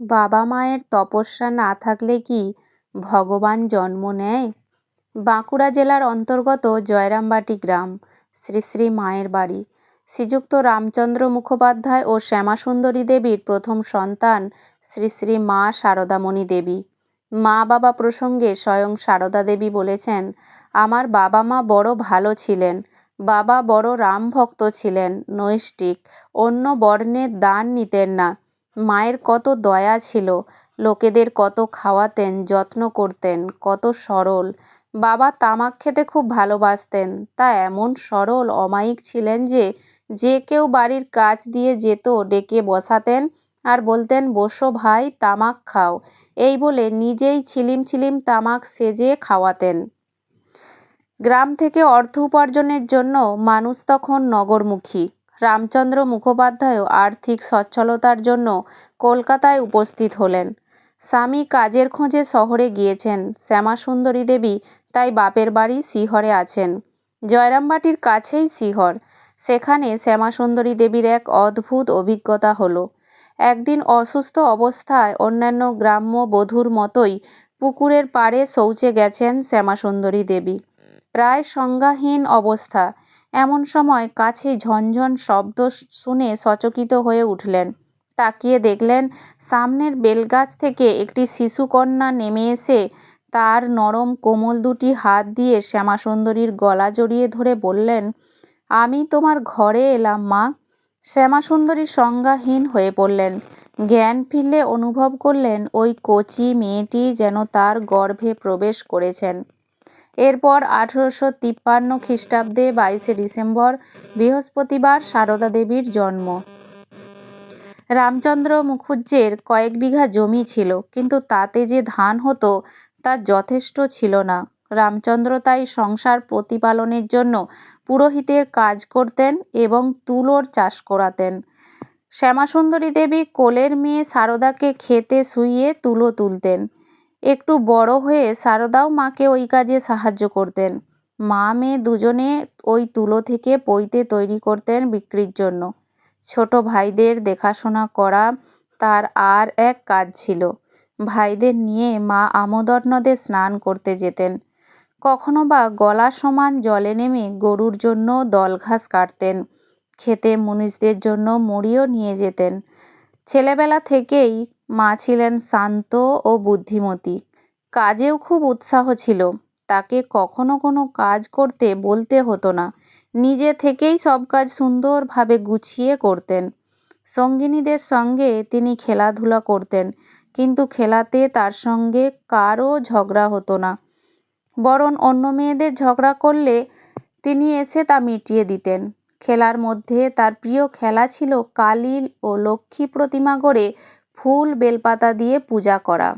বাবা মায়ের তপস্যা না থাকলে কি ভগবান জন্ম নেয়? বাঁকুড়া জেলার অন্তর্গত জয়রামবাটি গ্রাম, শ্রী শ্রী মায়ের বাড়ি। শ্রীযুক্ত রামচন্দ্র মুখোপাধ্যায় ও শ্যামাসুন্দরী দেবীর প্রথম সন্তান শ্রী শ্রী মা শারদামণি দেবী। মা বাবা প্রসঙ্গে স্বয়ং সারদা দেবী বলেছেন, আমার বাবা মা বড় ভালো ছিলেন। বাবা বড় রাম ভক্ত ছিলেন নৈষ্টিক অন্য বর্ণের দান নিতেন না। মায়ের কত দয়া ছিল, লোকেদের কত খাওয়াতেন, যত্ন করতেন, কত সরল। বাবা তামাক খেতে খুব ভালোবাসতেন, তা এমন সরল, অমায়িক ছিলেন যে যে কেউ বাড়ির কাজ দিয়ে যেত, ডেকে বসাতেন আর বলতেন, বসো ভাই, তামাক খাও। এই বলে নিজেই ছিলিম ছিলিম তামাক সেজে খাওয়াতেন। গ্রাম থেকে অর্থ উপার্জনের জন্য মানুষ তখন নগরমুখী। রামচন্দ্র মুখোপাধ্যায়ও আর্থিক সচ্ছলতার জন্য কলকাতায় উপস্থিত হলেন। স্বামী কাজের খোঁজে শহরে গিয়েছেন। শ্যামাসুন্দরী দেবী তাই বাপের বাড়ি শিহরে আছেন। জয়রামবাটির কাছেই শিহর সেখানে শ্যামাসুন্দরী দেবীর এক অদ্ভুত অভিজ্ঞতা হলো। একদিন অসুস্থ অবস্থায় অন্যান্য গ্রাম্য বধূর মতোই পুকুরের পাড়ে শৌচে গেছেন শ্যামাসুন্দরী দেবী। প্রায় সংজ্ঞাহীন অবস্থা। এমন সময় কাছে ঝনঝন শব্দ শুনে সচকিত হয়ে উঠলেন। তাকিয়ে দেখলেন, সামনের বেলগাছ থেকে একটি শিশুকন্যা নেমে এসে তার নরম কোমল দুটি হাত দিয়ে শ্যামাসুন্দরীর গলা জড়িয়ে ধরে বললেন, আমি তোমার ঘরে এলাম, মা। শ্যামাসুন্দরী সংজ্ঞাহীন হয়ে পড়লেন। জ্ঞান ফিরলে অনুভব করলেন, ওই কচি মেয়েটি যেন তার গর্ভে প্রবেশ করেছেন। এরপর আঠেরোশো তিপ্পান্ন খ্রিস্টাব্দে বাইশে ডিসেম্বর বৃহস্পতিবার সারদা দেবীর জন্ম। রামচন্দ্র মুখুজ্জের কয়েক বিঘা জমি ছিল, কিন্তু তাতে যে ধান হতো তা যথেষ্ট ছিল না। রামচন্দ্র তাই সংসার প্রতিপালনের জন্য পুরোহিতের কাজ করতেন এবং তুলোর চাষ করাতেন। শ্যামাসুন্দরী দেবী কোলের মেয়ে সারদাকে খেতে শুইয়ে তুলো তুলতেন। একটু বড় হয়ে সারদাও মাকে ওই কাজে সাহায্য করতেন। মা মেয়ে দুজনে ওই তুলো থেকে পৈতে তৈরি করতেন বিক্রির জন্য। ছোট ভাইদের দেখাশোনা করা তার আর এক কাজ ছিল। ভাইদের নিয়ে মা আমোদর নদে স্নান করতে যেতেন। কখনো বা গলা সমান জলে নেমে গরুর জন্য দলঘাস কাটতেন। খেতে মুনিশদের জন্য মুড়িও নিয়ে যেতেন। ছেলেবেলা থেকেই মা ছিলেন শান্ত ও বুদ্ধিমতী। কাজেও খুব উৎসাহ ছিল। তাকে কখনো কোনো কাজ করতে বলতে হতো না। নিজে থেকেই সব কাজ সুন্দরভাবে গুছিয়ে করতেন। সঙ্গিনীদের সঙ্গে তিনি খেলাধুলা করতেন, কিন্তু খেলাতে তার সঙ্গে কারও ঝগড়া হতো না। বরং অন্য মেয়েদের ঝগড়া করলে তিনি এসে তা মিটিয়ে দিতেন। খেলার মধ্যে তার প্রিয় খেলা ছিল কালী ও লক্ষ্মী প্রতিমা গড়ে ফুল বেলপাতা দিয়ে পূজা করা।